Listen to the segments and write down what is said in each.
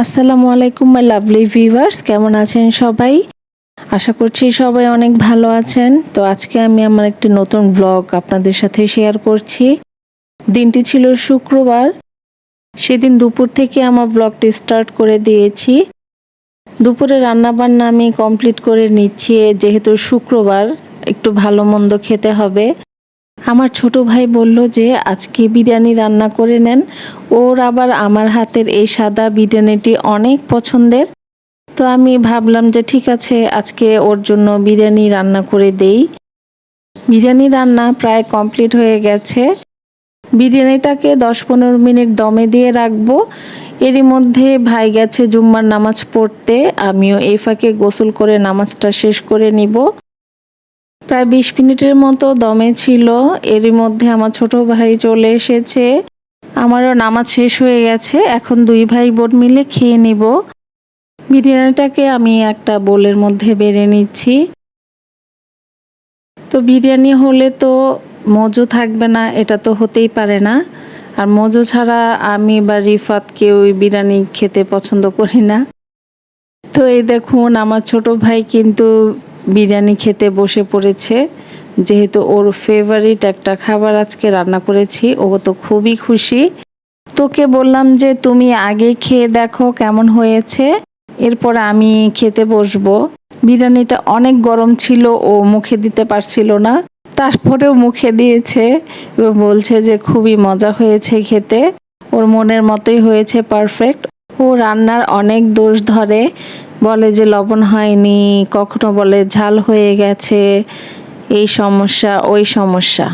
আসসালামু আলাইকুম my lovely viewers কেমন আছেন সবাই? আশা করছি সবাই অনেক ভালো আছেন। তো আজকে আমি আমার একটি নতুন ব্লগ আপনাদের সাথে শেয়ার করছি। দিনটি ছিল শুক্রবার। সেদিন দুপুর থেকে আমার ব্লগটি স্টার্ট করে দিয়েছি। দুপুরে রান্নাবান্না আমি কমপ্লিট করে নিচ্ছি, যেহেতু শুক্রবার, একটু ভালো মন্দ খেতে হবে। আমার ছোট ভাই বলল যে, আজকে বিরিয়ানি রান্না করে নেন। ওর আবার আমার হাতের এই সাদা বিরিয়ানিটি অনেক পছন্দের। তো আমি ভাবলাম যে, ঠিক আছে, আজকে ওর জন্য বিরিয়ানি রান্না করে দেই। বিরিয়ানি রান্না প্রায় কমপ্লিট হয়ে গেছে। বিরিয়ানিটাকে দশ পনেরো মিনিট দমে দিয়ে রাখব। এরই মধ্যে ভাই গেছে জুম্মার নামাজ পড়তে। আমিও এই ফাঁকে গোসল করে নামাজটা শেষ করে নিব। প্রায় বিশ মিনিটের মতো দমে ছিল। এরই মধ্যে আমার ছোট ভাই চলে এসেছে। আমারও নামাজ শেষ হয়ে গেছে। এখন দুই ভাই বোন মিলে খেয়ে নিব। বিরিয়ানিটাকে আমি একটা বোলের মধ্যে বেড়ে নিচ্ছি। তো বিরিয়ানি হলে তো মজু থাকবে না, এটা তো হতেই পারে না। আর মজু ছাড়া আমি বা রিফাত কেউ বিরিয়ানি খেতে পছন্দ করি না। তো এই দেখুন, আমার ছোট ভাই কিন্তু বিরিয়ানি খেতে বসে পড়েছে। যেহেতু ওর ফেভারিট একটা খাবার আজকে রান্না করেছি, ও তো খুবই খুশি। তোকে বললাম যে, তুমি আগে খেয়ে দেখো কেমন হয়েছে। এরপর আমি খেতে বসবো। বিরিয়ানিটা অনেক গরম ছিল, ও মুখে দিতে পারছিল না। তারপরেও মুখে দিয়েছে এবং বলছে যে, খুবই মজা হয়েছে খেতে। ওর মনের মতোই হয়েছে পারফেক্ট ও রান্নার অনেক দোষ ধরে। বলে যে লবণ হয়নি, কখনো বলে ঝাল হয়ে গেছে, এই সমস্যা, ওই সমস্যা।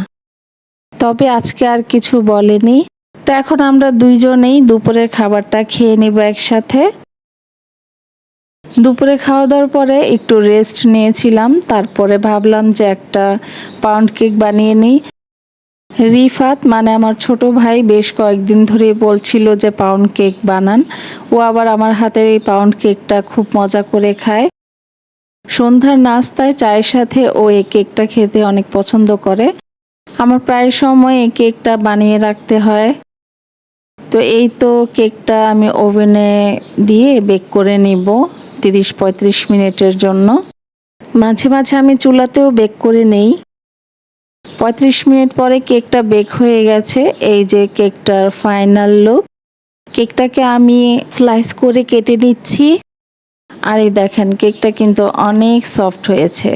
তবে আজকে আর কিছু বলেনি। তো এখন আমরা দুইজনেই দুপুরের খাবারটা খেয়ে নিব একসাথে। দুপুরে খাওয়া দাওয়ার পরে একটু রেস্ট নিয়েছিলাম, তারপরে ভাবলাম যে একটা পাউন্ড কেক বানিয়ে নিই। রিফাত মানে আমার ছোট ভাই, বেশ কয়েকদিন ধরে বলছিল যে পাউন্ড কেক বানান। ও আবার আমার হাতের এই পাউন্ড কেকটা খুব মজা করে খায়। সন্ধ্যার নাস্তায় চায়ের সাথে ও এই কেকটা খেতে অনেক পছন্দ করে। আমার প্রায় সময় এই কেকটা বানিয়ে রাখতে হয়। তো এই তো কেকটা আমি ওভেনে দিয়ে বেক করে নিব তিরিশ পঁয়ত্রিশ মিনিটের জন্য। মাঝে মাঝে আমি চুলাতেও বেক করে নেই। পঁয়ত্রিশ মিনিট পরে কেকটা বেক হয়ে গেছে। এই যে কেকটার ফাইনাল লুক কেকটাকে আমি স্লাইস করে কেটে নিচ্ছি। আর এই দেখেন, কেকটা কিন্তু অনেক সফট হয়েছে।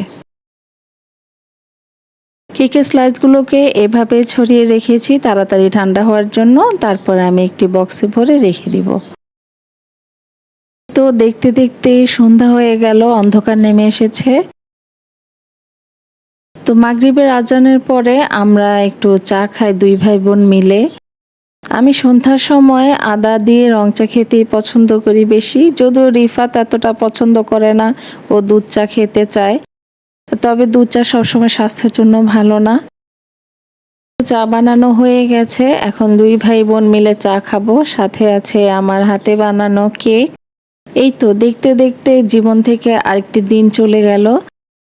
কেকের স্লাইসগুলোকে এভাবে ছড়িয়ে রেখেছি তাড়াতাড়ি ঠান্ডা হওয়ার জন্য। তারপরে আমি একটি বক্সে ভরে রেখে দিব। তো দেখতে দেখতে সন্ধ্যা হয়ে গেল, অন্ধকার নেমে এসেছে। তো মাগরিবের আজানের পরে আমরা একটু চা খাই দুই ভাই বোন মিলে। আমি সন্ধ্যার সময় আদা দিয়ে রং চা খেতেই পছন্দ করি বেশি, যদিও রিফাত এতটা পছন্দ করে না, ও দুধ চা খেতে চায়। তবে দুধ চা সবসময় স্বাস্থ্যের জন্য ভালো না। চা বানানো হয়ে গেছে, এখন দুই ভাই বোন মিলে চা খাব, সাথে আছে আমার হাতে বানানো কেক। এই তো, দেখতে দেখতে জীবন থেকে আরেকটি দিন চলে গেল।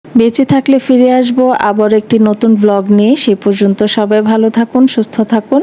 বেঁচে থাকলে ফিরে আসব আবার একটি নতুন ব্লগ নিয়ে। সে পর্যন্ত সবাই ভালো থাকুন, সুস্থ থাকুন।